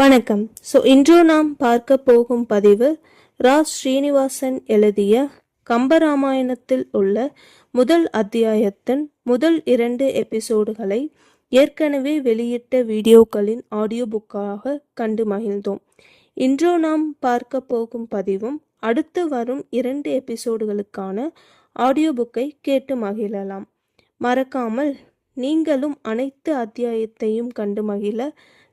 வணக்கம். ஸோ இன்று நாம் பார்க்க போகும் பதிவு ரா ஸ்ரீனிவாசன் எழுதிய கம்பராமாயணத்தில் உள்ள முதல் அத்தியாயத்தின் முதல் இரண்டு எபிசோடுகளை ஏற்கனவே வெளியிட்ட வீடியோக்களின் ஆடியோ புக்காக கண்டு மகிழ்ந்தோம். இன்றோ நாம் பார்க்க போகும் பதிவும் அடுத்து வரும் இரண்டு எபிசோடுகளுக்கான ஆடியோ புக்கை கேட்டு மகிழலாம். மறக்காமல் நீங்களும் அனைத்து அத்தியாயத்தையும் கண்டு மகிழ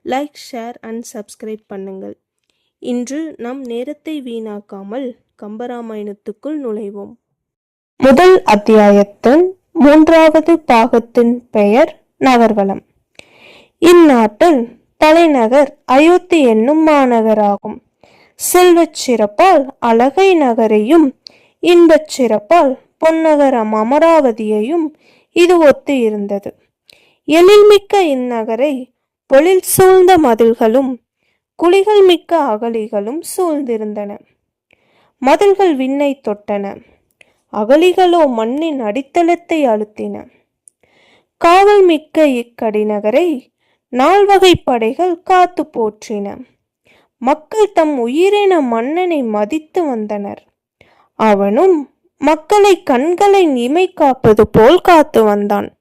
லைக் ஷேர் அண்ட் சப்ஸ்கிரைப் பண்ணுங்கள். இன்று நம் நேரத்தை வீணாக்காமல் கம்பராமாயணத்துக்குள் நுழைவோம். முதல் அத்தியாயத்தின் மூன்றாவது பாகத்தின் பெயர் நகர்வலம் இந்நாட்டில் தலைநகர் அயோத்தி என்னும் மாநகராகும். செல்வச் சிறப்பால் அழகை நகரையும் இன்பச் சிறப்பால் பொன்னகரம் அமராவதியையும் இது ஒத்து இருந்தது. எழில்மிக்க இந்நகரை பொழில் சூழ்ந்த மதில்களும் குழிகள் மிக்க அகழிகளும் சூழ்ந்திருந்தன. மதில்கள் விண்ணை தொட்டன. அகழிகளோ மண்ணின் அடித்தளத்தை அழுத்தின. காவல் மிக்க இக்கடிநகரை நால்வகை படைகள் காத்து போற்றின. மக்கள் தம் உயிரின மன்னனை மதித்து வந்தனர். அவனும் மக்களை கண்களை இமை காப்பது போல் காத்து வந்தான்.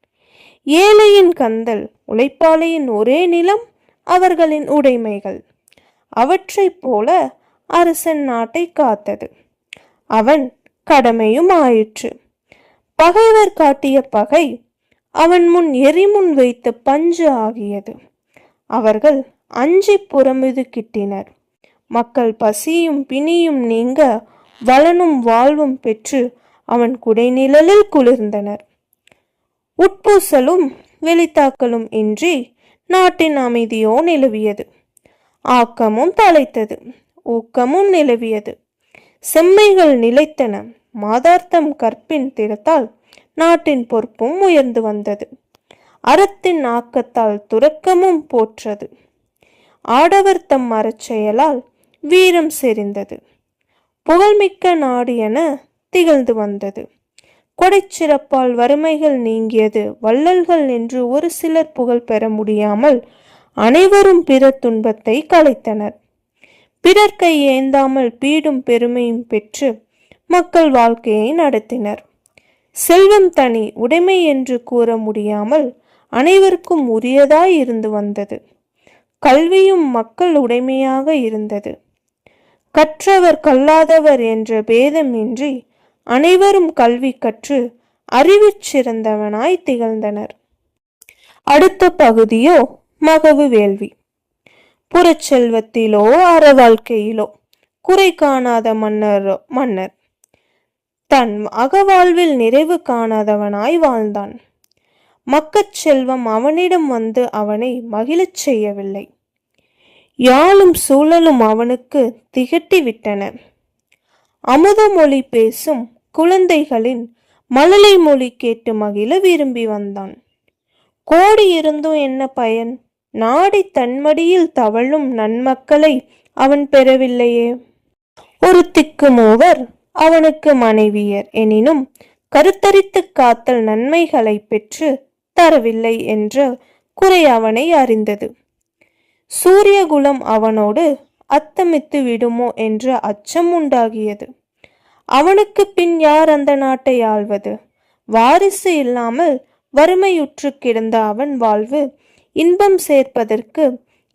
ஏழையின் கந்தல் உழைப்பாளையின் ஒரே நிலம் அவர்களின் உடைமைகள். அவற்றைப் போல அரசன் நாட்டை காத்தது. அவன் கடமையும் ஆயிற்று. பகைவர் காட்டிய பகை அவன் முன் எரிமுன் வைத்த பஞ்சு ஆகியது. அவர்கள் அஞ்சி புறமிது கிட்டினர். மக்கள் பசியும் பிணியும் நீங்க வளனும் வாழ்வும் பெற்று அவன் குடைநிழலில் குளிர்ந்தனர். உட்பூசலும் வெளித்தாக்கலும் இன்றி நாட்டின் அமைதியோ நிலவியது. ஆக்கமும் தலைத்தது ஊக்கமும் நிலவியது. செம்மைகள் நிலைத்தன மாதார்த்தம் கற்பின் திறத்தால் நாட்டின் பொறுப்பும் உயர்ந்து வந்தது. அறத்தின் ஆக்கத்தால் துறக்கமும் போற்றது. ஆடவர் தம் அறச்செயலால் வீரம் செறிந்தது. புகழ்மிக்க நாடு என திகழ்ந்து வந்தது. கொடைச்சிறப்பால் வறுமைகள் நீங்கியது. வள்ளல்கள் என்று ஒரு சிலர் புகழ் பெற முடியாமல் அனைவரும் பிற துன்பத்தை கலைத்தனர் பிறர் கை ஏந்தாமல் பீடும் பெருமையும் பெற்று மக்கள் வாழ்க்கையை நடத்தினர். செல்வம் தனி உடைமை என்று கூற முடியாமல் அனைவருக்கும் உரியதாய் இருந்து வந்தது. கல்வியும் மக்கள் உடைமையாக இருந்தது. கற்றவர் கல்லாதவர் என்ற பேதமின்றி அனைவரும் கல்வி கற்று அறிவிச்சிறந்தவனாய் திகழ்ந்தனர். அடுத்த பகுதியோ மகவு வேள்வி. புறச்செல்வத்திலோ அற வாழ்க்கையிலோ குறை காணாத மன்னர் மன்னர். தன் அகவாழ்வில் நிறைவு காணாதவனாய் வாழ்ந்தான். மக்கச் செல்வம் அவனிடம் வந்து அவனை மகிழச் செய்யவில்லை. யாழும் சூழலும் அவனுக்கு திகட்டி அமுதமொழி பேசும் குழந்தைகளின் மழலை மொழி கேட்டு மகிழ விரும்பி வந்தான். கோடி இருந்தும் என்ன பயன்? நாடி தன்மடியில் தவழும் நன்மக்களை அவன் பெறவில்லையே. ஒரு திக்கு மூவர் அவனுக்கு மனைவியர் எனினும் கருத்தரித்து காத்தல் நன்மைகளை பெற்று தரவில்லை என்ற குறை அவனை அறிந்தது. சூரியகுலம் அவனோடு அத்தமித்து விடுமோ என்ற அச்சம் உண்டாகியது. அவனுக்கு பின் யார் அந்த நாட்டை ஆள்வது? வாரிசு இல்லாமல் வறுமையுற்று கிடந்த அவன் வாழ்வு இன்பம் சேர்ப்பதற்கு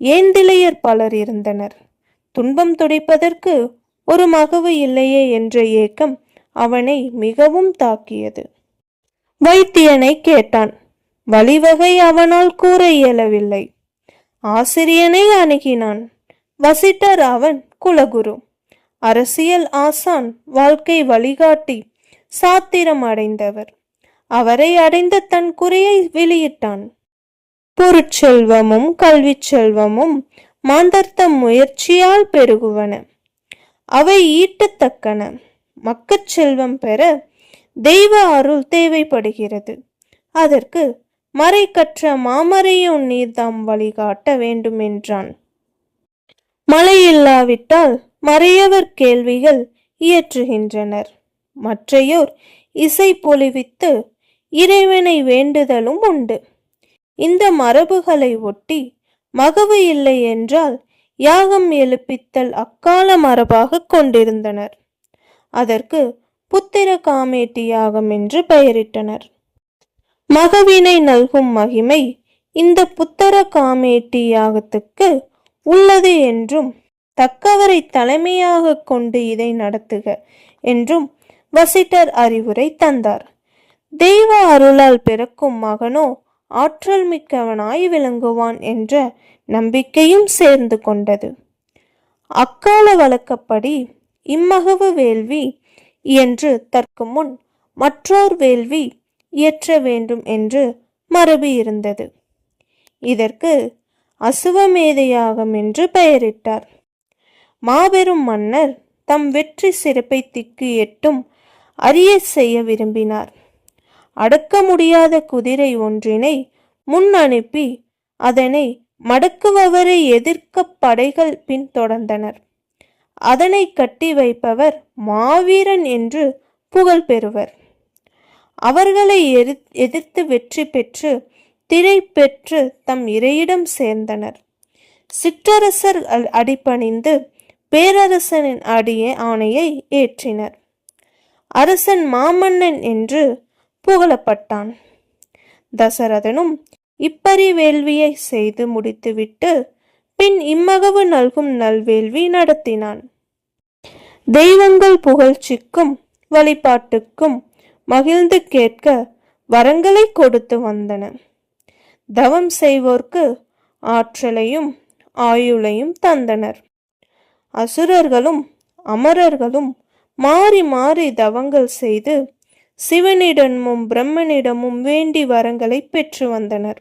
ஏந்திலையர் பலர் இருந்தனர். துன்பம் துடைப்பதற்கு ஒரு மகவு இல்லையே என்ற ஏக்கம் அவனை மிகவும் தாக்கியது. வைத்தியனை கேட்டான் வழிவகை அவனால் கூற இயலவில்லை. ஆசிரியனை அணுகினான் வசிட்டர் அவன் குலகுரு. அரசியல் ஆசான் வாழ்க்கை வழிகாட்டி சாத்திரம் அடைந்தவர். அவரை அடைந்த தன் குறையை வெளியிட்டான். பொருட்செல்வமும் கல்வி செல்வமும் மாந்தர்த்தம் முயற்சியால் பெருகுவன. அவை ஈட்டத்தக்கன. மக்கட் செல்வம் பெற தெய்வ அருள் தேவைப்படுகிறது. அதற்கு மறை கற்ற மாமறையும் நீர்தாம் வழிகாட்ட வேண்டும் என்றான் மழை இல்லாவிட்டால் மறையவர் கேள்விகள் இயற்றுகின்றனர். மற்றையோர் இசை பொலிவித்து இறைவனை வேண்டுதலும் உண்டு. இந்த மரபுகளை ஒட்டி மகவு இல்லை என்றால் யாகம் எழுப்பித்தல் அக்கால மரபாக கொண்டிருந்தனர். அதற்கு புத்திர காமேட்டி யாகம் என்று பெயரிட்டனர். மகவினை நல்கும் மகிமை இந்த புத்தர காமேட்டி யாகத்துக்கு உள்ளது என்றும் தக்கவரை தலைமையாக கொண்டு இதை நடத்துக என்றும் வசிட்டர் அறிவுரை தந்தார். தெய்வ அருளால் பிறக்கும் மகனோ ஆற்றல் மிக்கவனாய் விளங்குவான் என்ற நம்பிக்கையும் சேர்ந்து கொண்டது. அக்கால வழக்கப்படி இம்மகவு வேள்வி என்று தற்கு முன் மற்றோர் வேள்வி இயற்ற வேண்டும் என்று மரபு இருந்தது. இதற்கு அசுவமேதையாகம் என்று பெயரிட்டார். மாபெரும் மன்னர் தம் வெற்றி சிறப்பை திக்கு எட்டும் அறிய செய்ய விரும்பினார். அடக்க முடியாத குதிரை ஒன்றினை முன் அனுப்பி அதனை மடக்குபவரை எதிர்க்க படைகள் பின்தொடர்ந்தனர் அதனை கட்டி வைப்பவர் மாவீரன் என்று புகழ் பெறுவர். அவர்களை எரி- எதிர்த்து வெற்றி பெற்று திரை பெற்று தம் இறையிடம் சேர்ந்தனர். சிற்றரசர் அடிப்பணிந்து அடிபணிந்து பேரரசனின் அடியே ஆணையை ஏற்றினர். அரசன் மாமன்னன் என்று புகழப்பட்டான். தசரதனும் இப்பரி வேள்வியை செய்து முடித்துவிட்டு பின் இம்மகவு நல்கும் நல்வேள்வி நடத்தினான். தெய்வங்கள் புகழ்ச்சிக்கும் வழிபாட்டுக்கும் மகிழ்ந்து கேட்க வரங்களை கொடுத்து வந்தன. தவம் செய்வோர்க்கு ஆற்றலையும் ஆயுளையும் தந்தனர். அசுரர்களும் அமரர்களும் மாறி மாறி தவங்கள் செய்து சிவனிடமும் பிரம்மனிடமும் வேண்டி வரங்களை பெற்று வந்தனர்.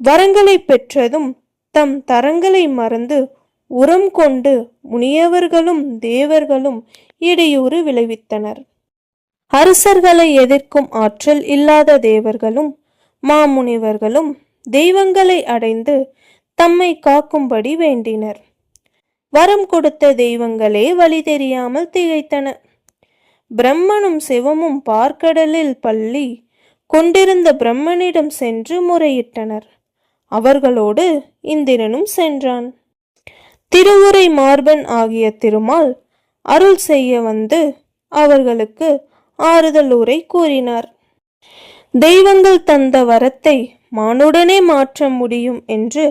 வரங்களை பெற்றதும் தம் தரங்களை மறந்து உரம் கொண்டு முனியவர்களும் தேவர்களும் இடையூறு விளைவித்தனர். அரசர்களை எதிர்க்கும் ஆற்றல் இல்லாத தேவர்களும் மாமுனிவர்களும் தெய்வங்களை அடைந்து தம்மை காக்கும்படி வேண்டினர். வரம் கொடுத்த தெய்வங்களே வழி தெரியாமல் திகைத்தன. பிரம்மனும் சிவமும் பார்க்கடலில் பள்ளி கொண்டிருந்த பிரம்மனிடம் சென்று முறையிட்டனர். அவர்களோடு இந்திரனும் சென்றான். திருவுரை மார்பன் ஆகிய திருமால் அருள் செய்ய வந்து அவர்களுக்கு ஆறுதல் உரை கூறினார். தெய்வங்கள் தந்த வரத்தை மானுடனே மாற்ற முடியும் என்று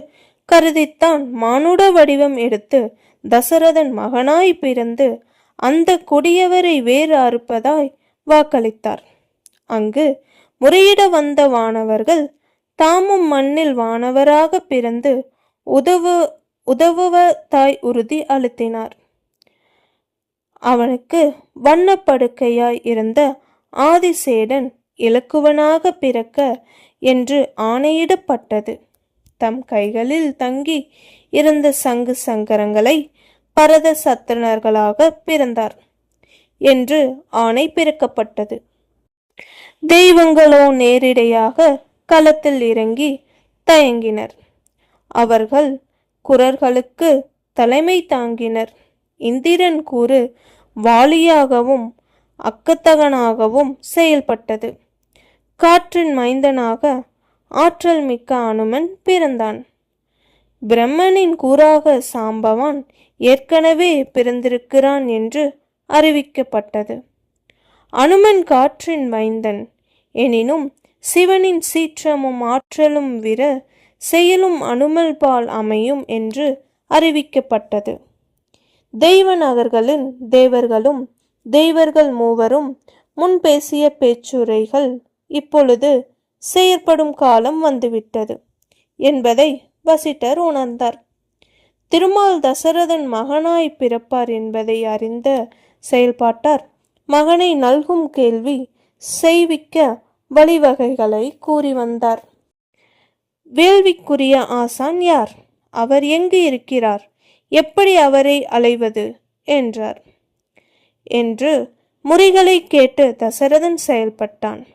கருதித்தான் மானுட வடிவம் எடுத்து தசரதன் மகனாய் பிறந்து அந்த கொடியவரை வேறு அறுப்பதாய் வாக்களித்தார். அங்கு முறையிட வந்த வானவர்கள் தாமும் மண்ணில் வானவராக பிறந்து உதவு உதவுவ தாய் உறுதி அழுத்தினார் அவனுக்கு வண்ணப்படுக்கையாய் இருந்த ஆதிசேடன் இலக்குவனாக பிறக்க என்று ஆணையிடப்பட்டது. தம் கைகளில் தங்கி இருந்த சங்கு சங்கரங்களை பரத சத்திரனர்களாக பிறந்தார் என்று ஆணை பிறக்கப்பட்டது. தெய்வங்களோ நேரிடையாக களத்தில் இறங்கி தயங்கினர். அவர்கள் குரர்களுக்கு தலைமை தாங்கினர். இந்திரன் கூறு வாலியாகவும் அக்கத்தகனாகவும் செயல்பட்டது. காற்றின் மைந்தனாக ஆற்றல் மிக்க அனுமன் பிறந்தான். பிரம்மனின் கூறாக சாம்பவான் ஏற்கனவே பிறந்திருக்கிறான் என்று அறிவிக்கப்பட்டது. அனுமன் காற்றின் மைந்தன். எனினும் சிவனின் சீற்றமும் ஆற்றலும் விர செயலும் அனுமல் பால் அமையும் என்று அறிவிக்கப்பட்டது. தெய்வநகர்களில் தேவர்களும் தெய்வர்கள் மூவரும் முன் பேசிய பேச்சுரைகள் இப்பொழுது செயற்படும் காலம் வந்துவிட்டது என்பதை வசிட்டர் உணர்ந்தார். திருமால் தசரதன் மகனாய் பிறப்பார் என்பதை அறிந்த செயல்பாட்டார் மகனை நல்கும் கேள்வி செய்விக்க வழிவகைகளை கூறி வந்தார். வேள்விக்குரிய ஆசான் யார்? அவர் எங்கு இருக்கிறார்? எப்படி அவரை அலைவது? என்றார். என்று முறைகளை கேட்டு தசரதன் செயல்பட்டான்.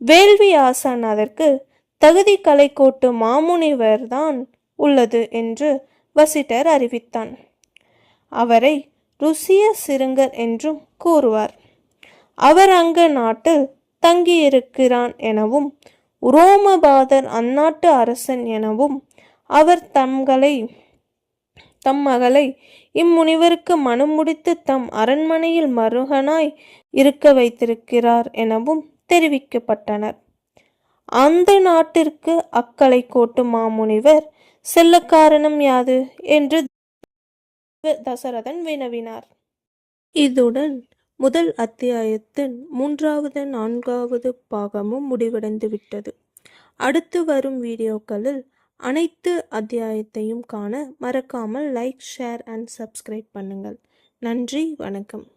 வேள்வி ஆசான் அதற்கு தகுதி கலைக்கோட்டு மாமுனிவர்தான் உள்ளது என்று வசிட்டர் அறிவித்தான். அவரை ருசிய சிறுங்கர் என்றும் கூறுவார். அவர் அங்க நாட்டில் தங்கியிருக்கிறான் எனவும் உரோமபாதர் அந்நாட்டு அரசன் எனவும் அவர் தம்களை தம் மகளை இம்முனிவருக்கு மனம் முடித்து தம் அரண்மனையில் மருகனாய் இருக்க வைத்திருக்கிறார் எனவும் தெரிவிக்கப்பட்டனர். அந்த நாட்டிற்கு அக்கலை கோட்டு மாமுனிவர் செல்ல காரணம் யாது என்று தசரதன் வினவினார். இதுடன் முதல் அத்தியாயத்தின் மூன்றாவது நான்காவது பாகமும் முடிவடைந்து விட்டது. அடுத்து வரும் வீடியோக்களில் அனைத்து அத்தியாயத்தையும் காண மறக்காமல் லைக் ஷேர் அண்ட் சப்ஸ்கிரைப் பண்ணுங்கள். நன்றி வணக்கம்.